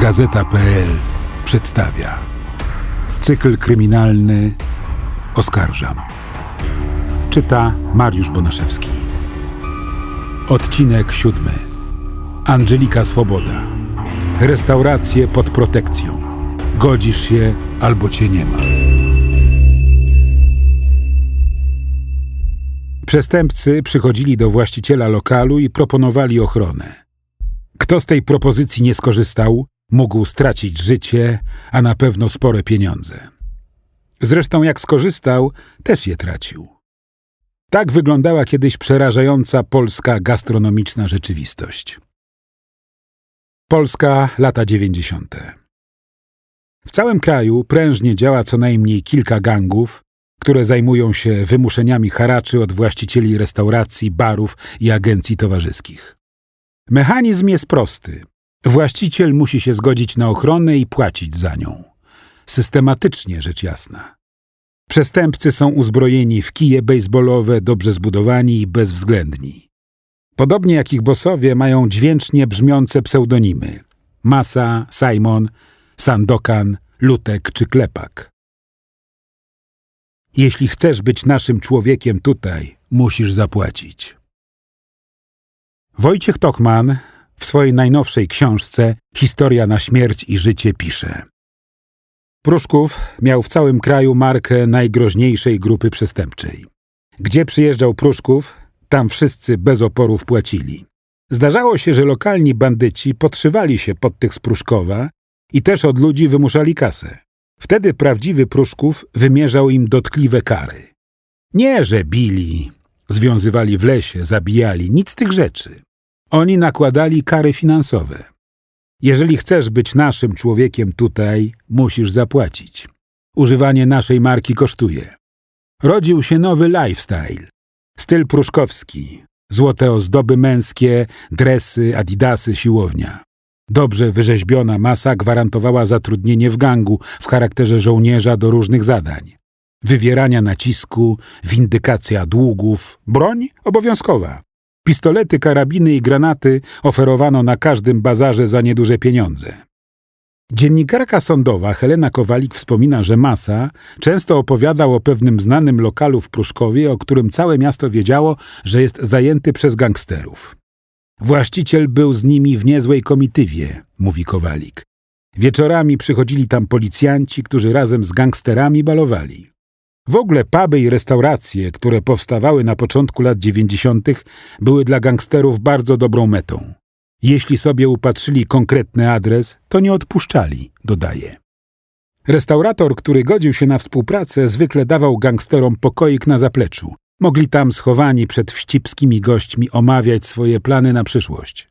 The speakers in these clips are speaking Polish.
Gazeta.pl przedstawia Cykl kryminalny Oskarżam. Czyta Mariusz Bonaszewski. Odcinek siódmy. Angelika Swoboda. Restauracje pod protekcją. Godzisz się albo cię nie ma. Przestępcy przychodzili do właściciela lokalu i proponowali ochronę. Kto z tej propozycji nie skorzystał, mógł stracić życie, a na pewno spore pieniądze. Zresztą, jak skorzystał, też je tracił. Tak wyglądała kiedyś przerażająca polska gastronomiczna rzeczywistość. Polska lata 90. W całym kraju prężnie działa co najmniej kilka gangów, które zajmują się wymuszeniami haraczy od właścicieli restauracji, barów i agencji towarzyskich. Mechanizm jest prosty. Właściciel musi się zgodzić na ochronę i płacić za nią. Systematycznie, rzecz jasna. Przestępcy są uzbrojeni w kije baseballowe, dobrze zbudowani i bezwzględni. Podobnie jak ich bosowie mają dźwięcznie brzmiące pseudonimy Masa, Simon, Sandokan, Lutek czy Klepak. Jeśli chcesz być naszym człowiekiem tutaj, musisz zapłacić. Wojciech Tochman w swojej najnowszej książce Historia na śmierć i życie pisze. Pruszków miał w całym kraju markę najgroźniejszej grupy przestępczej. Gdzie przyjeżdżał Pruszków, tam wszyscy bez oporów płacili. Zdarzało się, że lokalni bandyci podszywali się pod tych z Pruszkowa i też od ludzi wymuszali kasę. Wtedy prawdziwy Pruszków wymierzał im dotkliwe kary. Nie, że bili, związywali w lesie, zabijali, nic z tych rzeczy. Oni nakładali kary finansowe. Jeżeli chcesz być naszym człowiekiem tutaj, musisz zapłacić. Używanie naszej marki kosztuje. Rodził się nowy lifestyle. Styl pruszkowski. Złote ozdoby męskie, dresy, adidasy, siłownia. Dobrze wyrzeźbiona masa gwarantowała zatrudnienie w gangu w charakterze żołnierza do różnych zadań. Wywierania nacisku, windykacja długów, broń obowiązkowa. Pistolety, karabiny i granaty oferowano na każdym bazarze za nieduże pieniądze. Dziennikarka sądowa Helena Kowalik wspomina, że Masa często opowiadał o pewnym znanym lokalu w Pruszkowie, o którym całe miasto wiedziało, że jest zajęty przez gangsterów. Właściciel był z nimi w niezłej komitywie, mówi Kowalik. Wieczorami przychodzili tam policjanci, którzy razem z gangsterami balowali. W ogóle puby i restauracje, które powstawały na początku lat 90., były dla gangsterów bardzo dobrą metą. Jeśli sobie upatrzyli konkretny adres, to nie odpuszczali, dodaje. Restaurator, który godził się na współpracę, zwykle dawał gangsterom pokoik na zapleczu. Mogli tam schowani przed wścibskimi gośćmi omawiać swoje plany na przyszłość.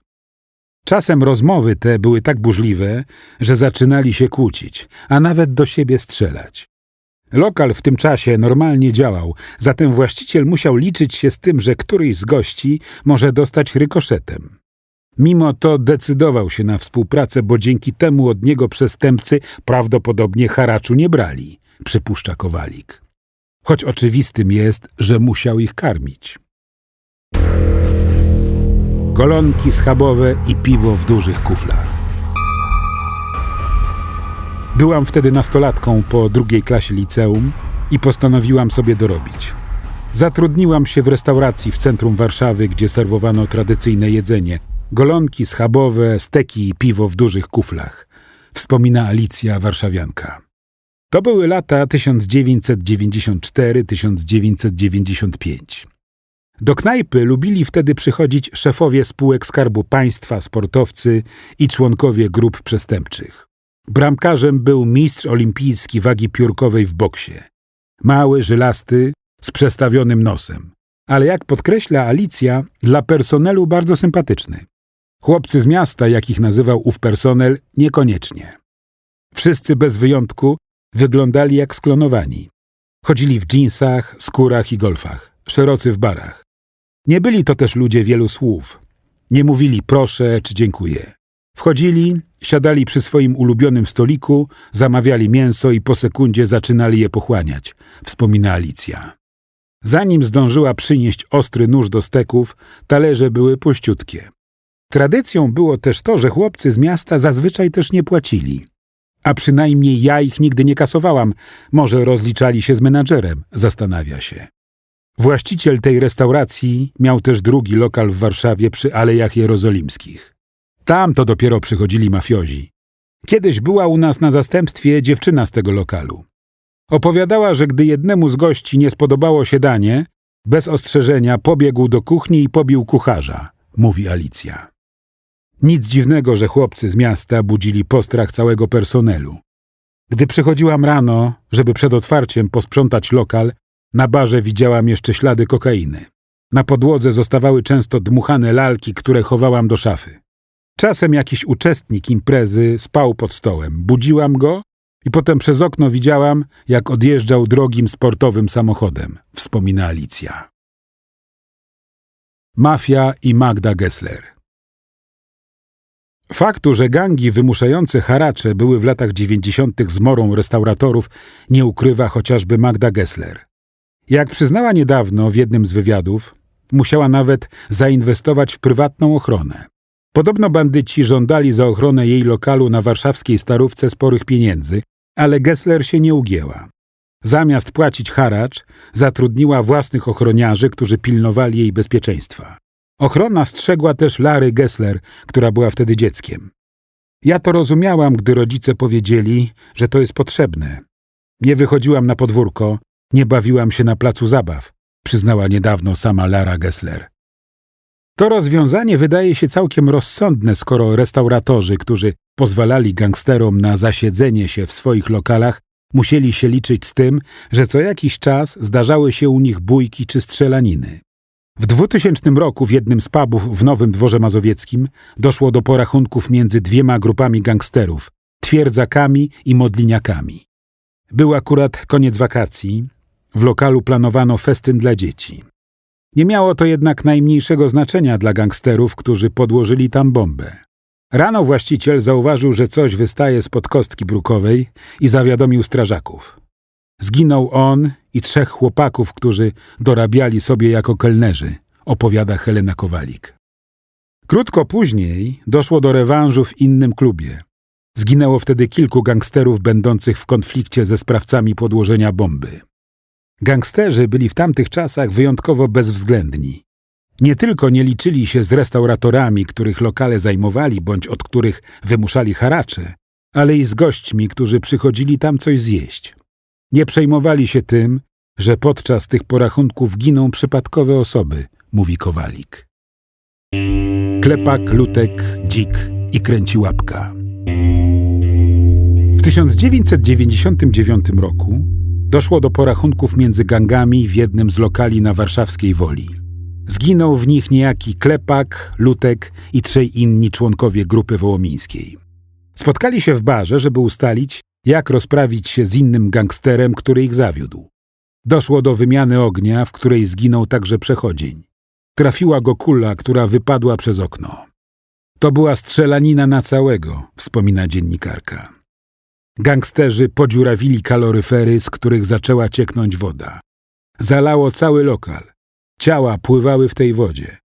Czasem rozmowy te były tak burzliwe, że zaczynali się kłócić, a nawet do siebie strzelać. Lokal w tym czasie normalnie działał, zatem właściciel musiał liczyć się z tym, że któryś z gości może dostać rykoszetem. Mimo to decydował się na współpracę, bo dzięki temu od niego przestępcy prawdopodobnie haraczu nie brali, przypuszcza Kowalik. Choć oczywistym jest, że musiał ich karmić. Golonki schabowe i piwo w dużych kuflach. Byłam wtedy nastolatką po drugiej klasie liceum i postanowiłam sobie dorobić. Zatrudniłam się w restauracji w centrum Warszawy, gdzie serwowano tradycyjne jedzenie. Golonki schabowe, steki i piwo w dużych kuflach. Wspomina Alicja Warszawianka. To były lata 1994-1995. Do knajpy lubili wtedy przychodzić szefowie spółek Skarbu Państwa, sportowcy i członkowie grup przestępczych. Bramkarzem był mistrz olimpijski wagi piórkowej w boksie. Mały, żylasty, z przestawionym nosem. Ale jak podkreśla Alicja, dla personelu bardzo sympatyczny. Chłopcy z miasta, jak ich nazywał ów personel, niekoniecznie. Wszyscy bez wyjątku wyglądali jak sklonowani. Chodzili w dżinsach, skórach i golfach, szerocy w barach. Nie byli to też ludzie wielu słów. Nie mówili proszę czy dziękuję. Wchodzili, siadali przy swoim ulubionym stoliku, zamawiali mięso i po sekundzie zaczynali je pochłaniać, wspomina Alicja. Zanim zdążyła przynieść ostry nóż do steków, talerze były puściutkie. Tradycją było też to, że chłopcy z miasta zazwyczaj też nie płacili. A przynajmniej ja ich nigdy nie kasowałam. Może rozliczali się z menadżerem, zastanawia się. Właściciel tej restauracji miał też drugi lokal w Warszawie przy Alejach Jerozolimskich. Tam to dopiero przychodzili mafiozi. Kiedyś była u nas na zastępstwie dziewczyna z tego lokalu. Opowiadała, że gdy jednemu z gości nie spodobało się danie, bez ostrzeżenia pobiegł do kuchni i pobił kucharza, mówi Alicja. Nic dziwnego, że chłopcy z miasta budzili postrach całego personelu. Gdy przychodziłam rano, żeby przed otwarciem posprzątać lokal, na barze widziałam jeszcze ślady kokainy. Na podłodze zostawały często dmuchane lalki, które chowałam do szafy. Czasem jakiś uczestnik imprezy spał pod stołem. Budziłam go i potem przez okno widziałam, jak odjeżdżał drogim sportowym samochodem, wspomina Alicja. Mafia i Magda Gessler Faktu, że gangi wymuszające haracze były w latach dziewięćdziesiątych zmorą restauratorów, nie ukrywa chociażby Magda Gessler. Jak przyznała niedawno w jednym z wywiadów, musiała nawet zainwestować w prywatną ochronę. Podobno bandyci żądali za ochronę jej lokalu na warszawskiej Starówce sporych pieniędzy, ale Gessler się nie ugięła. Zamiast płacić haracz, zatrudniła własnych ochroniarzy, którzy pilnowali jej bezpieczeństwa. Ochrona strzegła też Lary Gessler, która była wtedy dzieckiem. Ja to rozumiałam, gdy rodzice powiedzieli, że to jest potrzebne. Nie wychodziłam na podwórko, nie bawiłam się na placu zabaw, przyznała niedawno sama Lara Gessler. To rozwiązanie wydaje się całkiem rozsądne, skoro restauratorzy, którzy pozwalali gangsterom na zasiedzenie się w swoich lokalach, musieli się liczyć z tym, że co jakiś czas zdarzały się u nich bójki czy strzelaniny. W 2000 roku w jednym z pubów w Nowym Dworze Mazowieckim doszło do porachunków między dwiema grupami gangsterów twierdzakami i modliniakami. Był akurat koniec wakacji. W lokalu planowano festyn dla dzieci. Nie miało to jednak najmniejszego znaczenia dla gangsterów, którzy podłożyli tam bombę. Rano właściciel zauważył, że coś wystaje spod kostki brukowej i zawiadomił strażaków. Zginął on i trzech chłopaków, którzy dorabiali sobie jako kelnerzy, opowiada Helena Kowalik. Krótko później doszło do rewanżu w innym klubie. Zginęło wtedy kilku gangsterów będących w konflikcie ze sprawcami podłożenia bomby. Gangsterzy byli w tamtych czasach wyjątkowo bezwzględni. Nie tylko nie liczyli się z restauratorami, których lokale zajmowali bądź od których wymuszali haracze, ale i z gośćmi, którzy przychodzili tam coś zjeść. Nie przejmowali się tym, że podczas tych porachunków giną przypadkowe osoby, mówi Kowalik. Klepak, lutek, dzik i kręci łapka. W 1999 roku doszło do porachunków między gangami w jednym z lokali na warszawskiej Woli. Zginął w nich niejaki Klepak, Lutek i trzej inni członkowie grupy wołomińskiej. Spotkali się w barze, żeby ustalić, jak rozprawić się z innym gangsterem, który ich zawiódł. Doszło do wymiany ognia, w której zginął także przechodzień. Trafiła go kula, która wypadła przez okno. To była strzelanina na całego, wspomina dziennikarka. Gangsterzy podziurawili kaloryfery, z których zaczęła cieknąć woda. Zalało cały lokal. Ciała pływały w tej wodzie.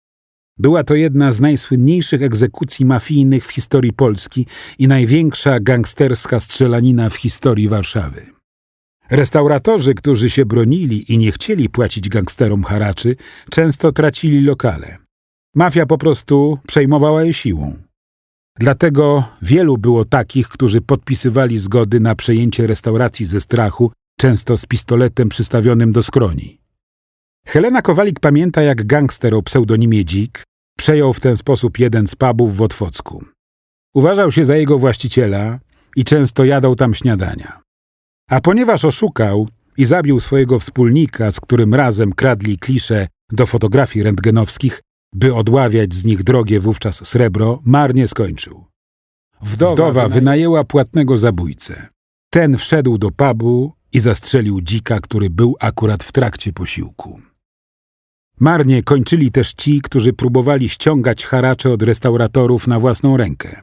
Była to jedna z najsłynniejszych egzekucji mafijnych w historii Polski i największa gangsterska strzelanina w historii Warszawy. Restauratorzy, którzy się bronili i nie chcieli płacić gangsterom haraczy, często tracili lokale. Mafia po prostu przejmowała je siłą. Dlatego wielu było takich, którzy podpisywali zgody na przejęcie restauracji ze strachu, często z pistoletem przystawionym do skroni. Helena Kowalik pamięta, jak gangster o pseudonimie Dzik przejął w ten sposób jeden z pubów w Otwocku. Uważał się za jego właściciela i często jadał tam śniadania. A ponieważ oszukał i zabił swojego wspólnika, z którym razem kradli klisze do fotografii rentgenowskich, by odławiać z nich drogie wówczas srebro, marnie skończył. Wdowa, Wdowa wynajęła płatnego zabójcę. Ten wszedł do pubu i zastrzelił dzika, który był akurat w trakcie posiłku. Marnie kończyli też ci, którzy próbowali ściągać haracze od restauratorów na własną rękę.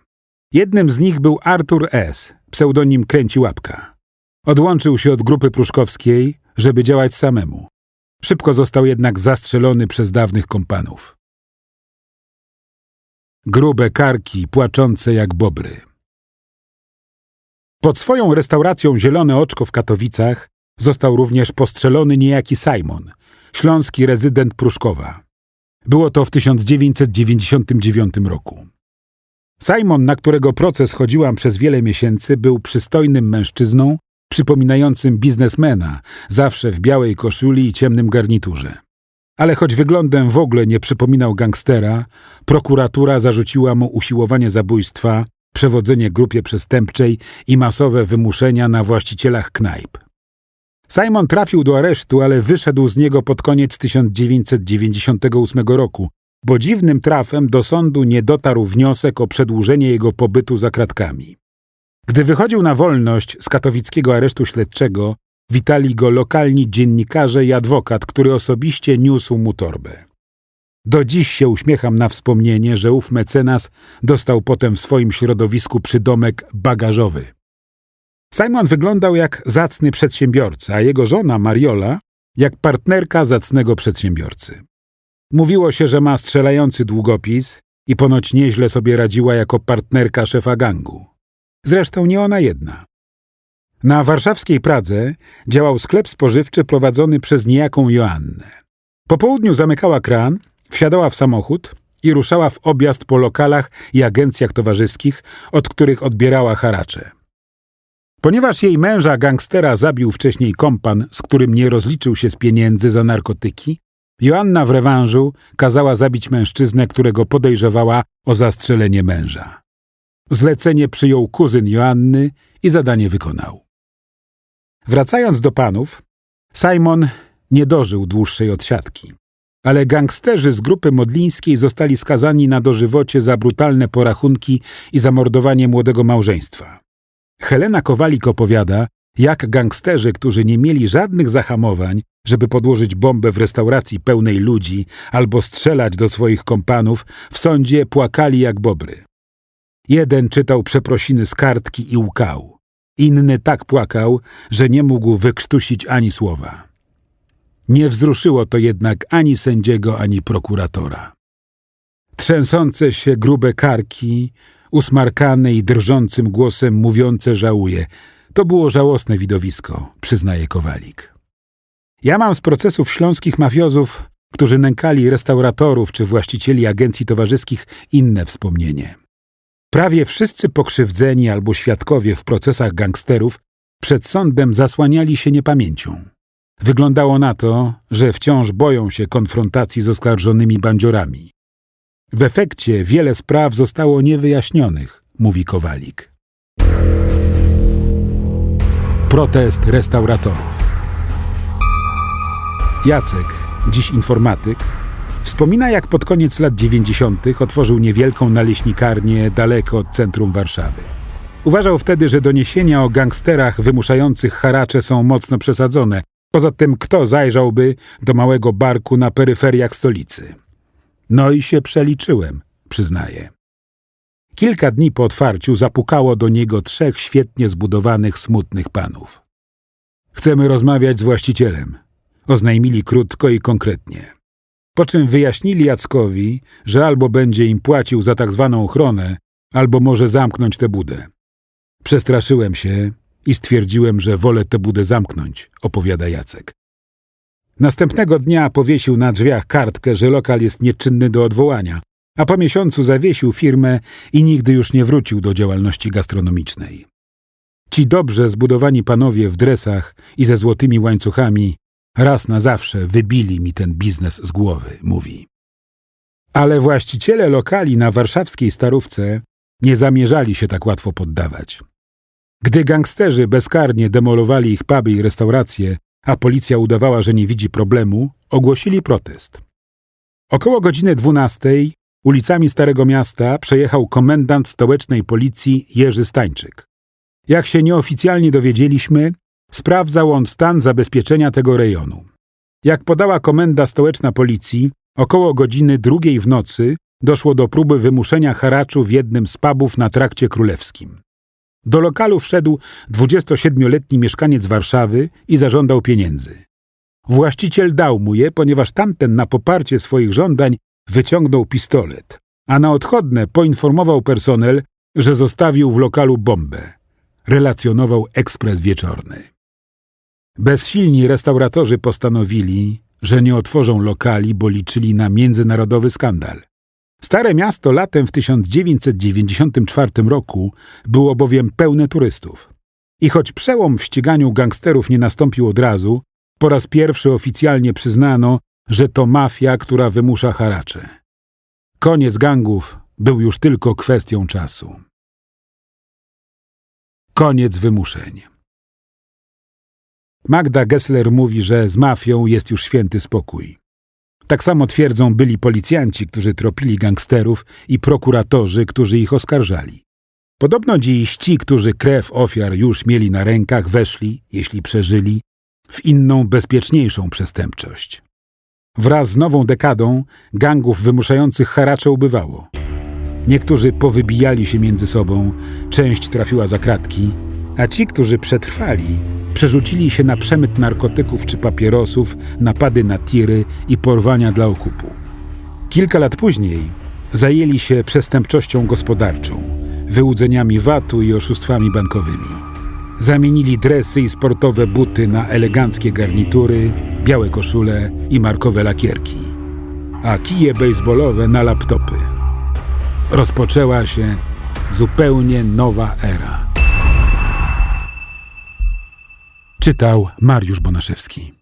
Jednym z nich był Artur S., pseudonim Kręci Łapka. Odłączył się od grupy pruszkowskiej, żeby działać samemu. Szybko został jednak zastrzelony przez dawnych kompanów. Grube karki płaczące jak bobry. Pod swoją restauracją Zielone Oczko w Katowicach został również postrzelony niejaki Simon, śląski rezydent Pruszkowa. Było to w 1999 roku. Simon, na którego proces chodziłam przez wiele miesięcy, był przystojnym mężczyzną, przypominającym biznesmena, zawsze w białej koszuli i ciemnym garniturze. Ale choć wyglądem w ogóle nie przypominał gangstera, prokuratura zarzuciła mu usiłowanie zabójstwa, przewodzenie grupie przestępczej i masowe wymuszenia na właścicielach knajp. Simon trafił do aresztu, ale wyszedł z niego pod koniec 1998 roku, bo dziwnym trafem do sądu nie dotarł wniosek o przedłużenie jego pobytu za kratkami. Gdy wychodził na wolność z katowickiego aresztu śledczego, witali go lokalni dziennikarze i adwokat, który osobiście niósł mu torbę. Do dziś się uśmiecham na wspomnienie, że ów mecenas dostał potem w swoim środowisku przydomek bagażowy. Simon wyglądał jak zacny przedsiębiorca, a jego żona Mariola jak partnerka zacnego przedsiębiorcy. Mówiło się, że ma strzelający długopis i ponoć nieźle sobie radziła jako partnerka szefa gangu. Zresztą nie ona jedna. Na warszawskiej Pradze działał sklep spożywczy prowadzony przez niejaką Joannę. Po południu zamykała kran, wsiadała w samochód i ruszała w objazd po lokalach i agencjach towarzyskich, od których odbierała haracze. Ponieważ jej męża gangstera zabił wcześniej kompan, z którym nie rozliczył się z pieniędzy za narkotyki, Joanna w rewanżu kazała zabić mężczyznę, którego podejrzewała o zastrzelenie męża. Zlecenie przyjął kuzyn Joanny i zadanie wykonał. Wracając do panów, Simon nie dożył dłuższej odsiadki. Ale gangsterzy z grupy modlińskiej zostali skazani na dożywocie za brutalne porachunki i zamordowanie młodego małżeństwa. Helena Kowalik opowiada, jak gangsterzy, którzy nie mieli żadnych zahamowań, żeby podłożyć bombę w restauracji pełnej ludzi albo strzelać do swoich kompanów, w sądzie płakali jak bobry. Jeden czytał przeprosiny z kartki i łkał. Inny tak płakał, że nie mógł wykrztusić ani słowa. Nie wzruszyło to jednak ani sędziego, ani prokuratora. Trzęsące się grube karki, usmarkane i drżącym głosem mówiące żałuje. To było żałosne widowisko, przyznaje Kowalik. Ja mam z procesów śląskich mafiozów, którzy nękali restauratorów czy właścicieli agencji towarzyskich, inne wspomnienie. Prawie wszyscy pokrzywdzeni albo świadkowie w procesach gangsterów przed sądem zasłaniali się niepamięcią. Wyglądało na to, że wciąż boją się konfrontacji z oskarżonymi bandziorami. W efekcie wiele spraw zostało niewyjaśnionych, mówi Kowalik. Protest restauratorów. Jacek, dziś informatyk, wspomina jak pod koniec lat 90. otworzył niewielką naleśnikarnię daleko od centrum Warszawy. Uważał wtedy, że doniesienia o gangsterach wymuszających haracze są mocno przesadzone, Poza tym kto zajrzałby do małego barku na peryferiach stolicy? No i się przeliczyłem, przyznaję. Kilka dni po otwarciu zapukało do niego trzech świetnie zbudowanych, smutnych panów. Chcemy rozmawiać z właścicielem, oznajmili krótko i konkretnie. Po czym wyjaśnili Jackowi, że albo będzie im płacił za tak zwaną ochronę, albo może zamknąć tę budę. Przestraszyłem się i stwierdziłem, że wolę tę budę zamknąć, opowiada Jacek. Następnego dnia powiesił na drzwiach kartkę, że lokal jest nieczynny do odwołania, a po miesiącu zawiesił firmę i nigdy już nie wrócił do działalności gastronomicznej. Ci dobrze zbudowani panowie w dresach i ze złotymi łańcuchami raz na zawsze wybili mi ten biznes z głowy, mówi. Ale właściciele lokali na warszawskiej Starówce nie zamierzali się tak łatwo poddawać. Gdy gangsterzy bezkarnie demolowali ich puby i restauracje, a policja udawała, że nie widzi problemu, ogłosili protest. Około godziny 12 ulicami Starego Miasta przejechał komendant stołecznej policji Jerzy Stańczyk. Jak się nieoficjalnie dowiedzieliśmy, sprawdzał on stan zabezpieczenia tego rejonu. Jak podała komenda stołeczna policji, około godziny drugiej w nocy doszło do próby wymuszenia haraczu w jednym z pubów na trakcie królewskim. Do lokalu wszedł 27-letni mieszkaniec Warszawy i zażądał pieniędzy. Właściciel dał mu je, ponieważ tamten na poparcie swoich żądań wyciągnął pistolet, a na odchodne poinformował personel, że zostawił w lokalu bombę. Relacjonował ekspres wieczorny. Bezsilni restauratorzy postanowili, że nie otworzą lokali, bo liczyli na międzynarodowy skandal. Stare miasto latem w 1994 roku było bowiem pełne turystów. I choć przełom w ściganiu gangsterów nie nastąpił od razu, po raz pierwszy oficjalnie przyznano, że to mafia, która wymusza haracze. Koniec gangów był już tylko kwestią czasu. Koniec wymuszeń. Magda Gessler mówi, że z mafią jest już święty spokój. Tak samo twierdzą byli policjanci, którzy tropili gangsterów i prokuratorzy, którzy ich oskarżali. Podobno dziś ci, którzy krew ofiar już mieli na rękach, weszli, jeśli przeżyli, w inną, bezpieczniejszą przestępczość. Wraz z nową dekadą gangów wymuszających haracze ubywało. Niektórzy powybijali się między sobą, część trafiła za kratki, a ci, którzy przetrwali, przerzucili się na przemyt narkotyków czy papierosów, napady na tiry i porwania dla okupu. Kilka lat później zajęli się przestępczością gospodarczą, wyłudzeniami VAT-u i oszustwami bankowymi. Zamienili dresy i sportowe buty na eleganckie garnitury, białe koszule i markowe lakierki, a kije baseballowe na laptopy. Rozpoczęła się zupełnie nowa era. Czytał Mariusz Bonaszewski.